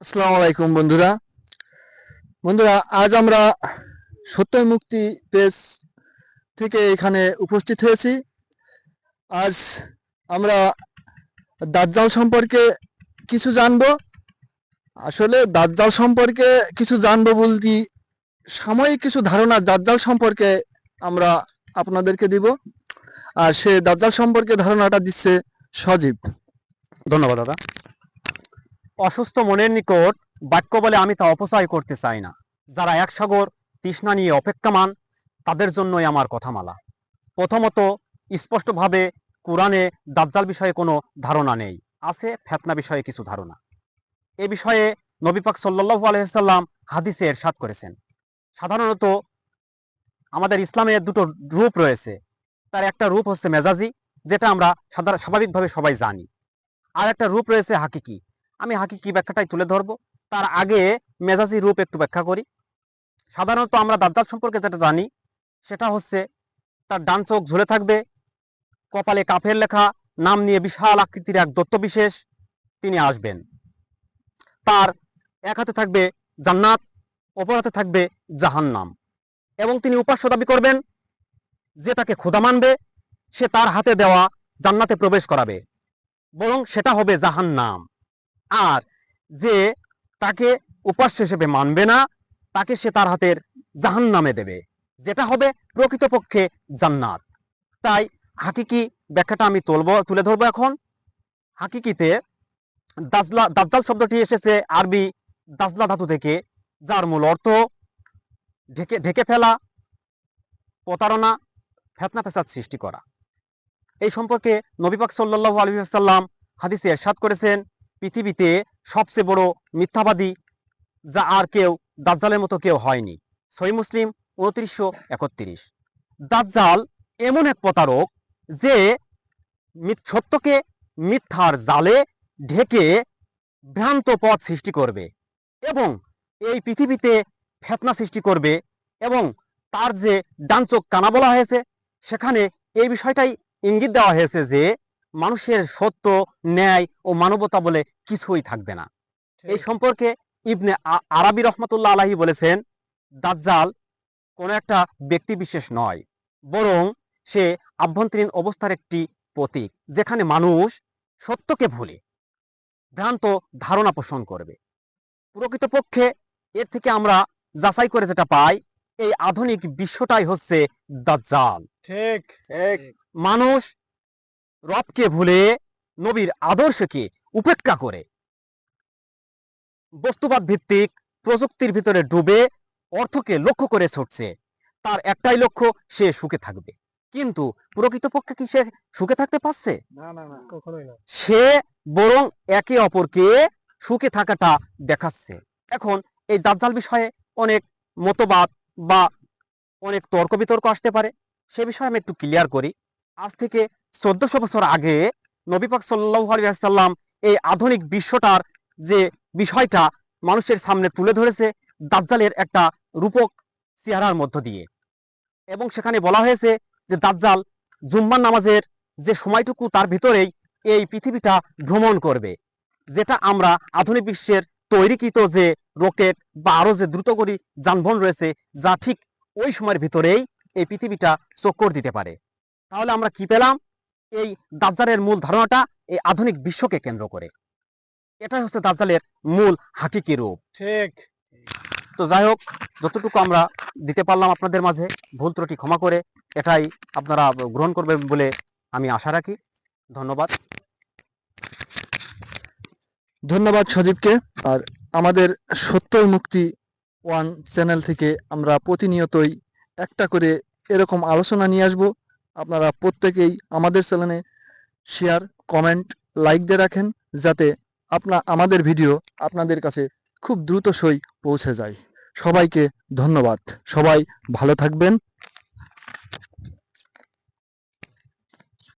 আসসালামু আলাইকুম বন্ধুরা। বন্ধুরা, আজ আমরা সত্য মুক্তি পেজ থেকে এখানে উপস্থিত হয়েছি। আজ আমরা দাজ্জাল সম্পর্কে কিছু জানব। আসলে দাজ্জাল সম্পর্কে কিছু জানব বলতে সাময়িক কিছু ধারণা দাজ্জাল সম্পর্কে আমরা আপনাদেরকে দিব। আর সে দাজ্জাল সম্পর্কে ধারণাটা দিচ্ছে সজীব। ধন্যবাদ দাদা। অসুস্থ মনের নিকট বাক্য বলে আমি তা অপচয় করতে চাই না। যারা এক সাগর তৃষ্ণা নিয়ে অপেক্ষমান, তাদের জন্যই আমার কথামালা। প্রথমত, স্পষ্টভাবে কোরআনে দাজ্জাল বিষয়ে কোনো ধারণা নেই। আছে ফেতনা বিষয়ে কিছু ধারণা। এ বিষয়ে নবী পাক সাল্লাল্লাহু আলাইহি সাল্লাম হাদিসে এরশাদ করেছেন। সাধারণত আমাদের ইসলামের দুটো রূপ রয়েছে। তার একটা রূপ হচ্ছে মেজাজি, যেটা আমরা সাধারণ স্বাভাবিকভাবে সবাই জানি। আর একটা রূপ রয়েছে হাকিকি। আমি হাকিকি ব্যাখ্যাটাই তুলে ধরবো। তার আগে মেজাজি রূপ একটু ব্যাখ্যা করি। সাধারণত আমরা দাজ্জাল সম্পর্কে যেটা জানি, সেটা হচ্ছে তার ডান চোখ ঝুলে থাকবে, কপালে কাফের লেখা, নাম নিয়ে বিশাল আকৃতির এক দত্ত বিশেষ তিনি আসবেন। তার এক হাতে থাকবে জান্নাত, অপর হাতে থাকবে জাহান্নাম। এবং তিনি উপাস্য দাবি করবেন, যে তাকে খোদা মানবে, সে তার হাতে দেওয়া জান্নাতে প্রবেশ করাবে। বরং সেটা হবে জাহান্নাম। আর যে তাকে উপাস্য হিসেবে মানবে না, তাকে সে তার হাতের জাহান্নামে দেবে। যেটা হবে প্রকৃতপক্ষে জান্নাত। তাই হাকিকি ব্যাখ্যাটা আমি তুলব, তুলে ধরবো এখন। হাকিকিতে দাজলা, দাজ্জাল শব্দটি এসেছে আরবি দাজলা ধাতু থেকে, যার মূল অর্থ ঢেকে ঢেকে ফেলা, প্রতারণা, ফেতনা ফেসাদ সৃষ্টি করা। এই সম্পর্কে নবীপাক সাল্লাল্লাহু আলাইহি ওয়াসাল্লাম হাদিসে এরশাদ করেছেন পৃথিবীতে সবচেয়ে বড় মিথ্যাবাদী যা আর কেউ দাজ্জালের মতো কেউ হয়নি। সহি মুসলিম উনত্রিশশো একত্রিশ। দাজ্জাল এমন এক প্রতারক যে সত্যকে মিথ্যার জালে ঢেকে ভ্রান্ত পথ সৃষ্টি করবে এবং এই পৃথিবীতে ফেতনা সৃষ্টি করবে এবং তার যে ডানচোখ কানা বলা হয়েছে, সেখানে এই বিষয়টাই ইঙ্গিত দেওয়া হয়েছে যে মানুষের সত্য ন্যায় ও মানবতা বলে কিছুই থাকবে না। এই সম্পর্কে ইবনে আরাবি রহমতুল্লাহ আলাহি বলেছেন দাজ্জাল কোনো একটা ব্যক্তি বিশেষ নয় বরং সে আভ্যন্তরীণ অবস্থার একটি প্রতীক যেখানে মানুষ সত্যকে ভুলে ভ্রান্ত ধারণা পোষণ করবে। প্রকৃতপক্ষে এর থেকে আমরা যাচাই করে যেটা পাই এই আধুনিক বিশ্বটাই হচ্ছে দাজ্জাল। ঠিক। মানুষ রবকে ভুলে নবীর আদর্শকে উপেক্ষা করে। বস্তুবাদ ভিত্তিক প্রযুক্তির ভিতরে ডুবে অর্থকে লক্ষ্য করে ছুটছে। তার একটাই লক্ষ্য সে সুখে থাকবে। কিন্তু প্রকৃতপক্ষে কি সে সুখে থাকতে পারছে? সে বরং একে অপরকে সুখে থাকাটা দেখাচ্ছে। এখন এই দাজ্জাল বিষয়ে অনেক মতবাদ বা অনেক তর্ক বিতর্ক আসতে পারে। সে বিষয়ে আমি একটু ক্লিয়ার করি। আজ থেকে চোদ্দশো বছর আগে নবী পাক সাল্লাল্লাহু এই আধুনিক বিশ্বটার যে বিষয়টা মানুষের সামনে তুলে ধরেছে দাজ্জালের একটা রূপক চেহারার মধ্য দিয়ে। এবং সেখানে বলা হয়েছে যে দাজ্জাল জুম্মান নামাজের যে সময়টুকু তার ভিতরেই এই পৃথিবীটা ভ্রমণ করবে, যেটা আমরা আধুনিক বিশ্বের তৈরিকৃত যে রকেট বা আরও যে দ্রুতগতি যানবাহন রয়েছে, যা ঠিক ওই সময়ের ভিতরেই এই পৃথিবীটা চক্কর দিতে পারে। তাহলে আমরা কি পেলাম? এই দাজ্জালের মূল ধারণাটা এই আধুনিক বিশ্বকে কেন্দ্র করে। এটাই হচ্ছে দাজ্জালের মূল হাকিকি রূপ। ঠিক। তো যাই হোক যতটুকু আমরা দিতে পারলাম আপনাদের মাঝে ভুল ত্রুটি ক্ষমা করে এটাই আপনারা গ্রহণ করবেন বলে আমি আশা রাখি। ধন্যবাদ। ধন্যবাদ সজীবকে। আর আমাদের সত্যই মুক্তি ওয়ান চ্যানেল থেকে আমরা প্রতিনিয়তই একটা করে এরকম আলোচনা নিয়ে আসব। আপনারা প্রত্যেকেই আমাদের চ্যানেলে শেয়ার কমেন্ট লাইক দিয়ে রাখেন যাতে আপনা, আমাদের ভিডিও আপনাদের কাছে খুব দ্রুত সই পৌঁছে যায়। সবাইকে ধন্যবাদ। সবাই ভালো থাকবেন।